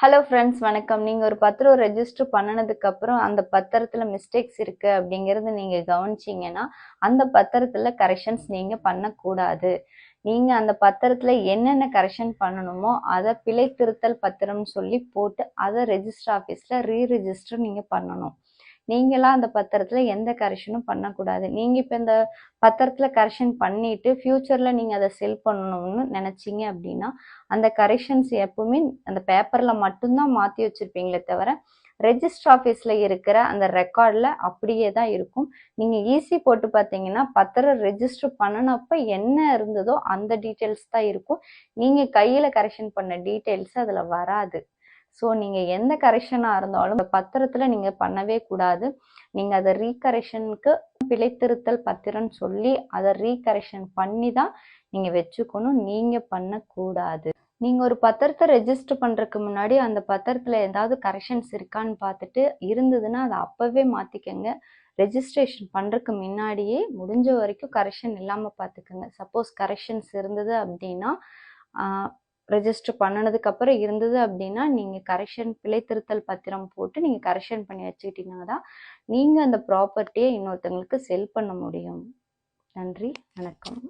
Hello friends வணக்கம். நீங்கள் ஒரு பத்திரம் ரெஜிஸ்டர் பண்ணினதுக்கப்புறம் அந்த பத்திரத்தில் மிஸ்டேக்ஸ் இருக்குது அப்படிங்கிறது நீங்கள் கவனிச்சிங்கன்னா அந்த பத்திரத்தில் கரெக்ஷன்ஸ் நீங்கள் பண்ணக்கூடாது. நீங்கள் அந்த பத்திரத்தில் என்னென்ன கரெக்ஷன் பண்ணணுமோ அதை பிழை திருத்தல் பத்திரம்னு சொல்லி போட்டு அதை ரெஜிஸ்டர் ஆஃபீஸில் ரீ ரிஜிஸ்டர் நீங்கள் பண்ணணும். நீங்களாம் அந்த பத்திரத்தில் எந்த கரெக்ஷனும் பண்ணக்கூடாது. நீங்கள் இப்போ இந்த பத்திரத்தில் கரெக்ஷன் பண்ணிட்டு ஃப்யூச்சரில் நீங்கள் அதை செல் பண்ணணும்னு நினச்சிங்க அப்படின்னா அந்த கரெக்ஷன்ஸ் எப்பவுமே அந்த பேப்பரில் மட்டும்தான் மாற்றி வச்சுருப்பீங்களே தவிர ரெஜிஸ்டர் ஆஃபீஸில் இருக்கிற அந்த ரெக்கார்டில் அப்படியே தான் இருக்கும். நீங்கள் ஈஸி போட்டு பார்த்தீங்கன்னா பத்திரம் ரெஜிஸ்டர் பண்ணினப்ப என்ன இருந்ததோ அந்த டீட்டெயில்ஸ் தான் இருக்கும். நீங்கள் கையில் கரெக்ஷன் பண்ண டீட்டெயில்ஸ் அதில் வராது. ஸோ நீங்கள் எந்த கரெக்ஷனாக இருந்தாலும் பத்திரத்தில் நீங்கள் பண்ணவே கூடாது. நீங்கள் அதை ரீகரெக்ஷனுக்கு பிழைத்திருத்தல் பத்திரம்னு சொல்லி அதை ரீகரெக்ஷன் பண்ணி தான் நீங்கள் வச்சுக்கணும். நீங்கள் பண்ணக்கூடாது. நீங்கள் ஒரு பத்திரத்தை ரெஜிஸ்டர் பண்ணுறதுக்கு முன்னாடி அந்த பத்திரத்தில் ஏதாவது கரெக்ஷன்ஸ் இருக்கான்னு பார்த்துட்டு இருந்ததுன்னா அதை அப்போவே மாற்றிக்கங்க ரெஜிஸ்ட்ரேஷன் பண்ணுறதுக்கு முன்னாடியே முடிஞ்ச வரைக்கும் கரெக்ஷன் இல்லாமல் பார்த்துக்கோங்க. சப்போஸ் கரெக்ஷன்ஸ் இருந்தது அப்படின்னா ரெஜிஸ்டர் பண்ணினதுக்கப்புறம் இருந்தது அப்படின்னா நீங்கள் கரெக்ஷன் பிழை திருத்தல் பத்திரம் போட்டு நீங்கள் கரெக்ஷன் பண்ணி வச்சுக்கிட்டீங்கன்னா தான் நீங்கள் அந்த ப்ராப்பர்ட்டியை இன்னொருத்தங்களுக்கு செல் பண்ண முடியும். நன்றி வணக்கம்.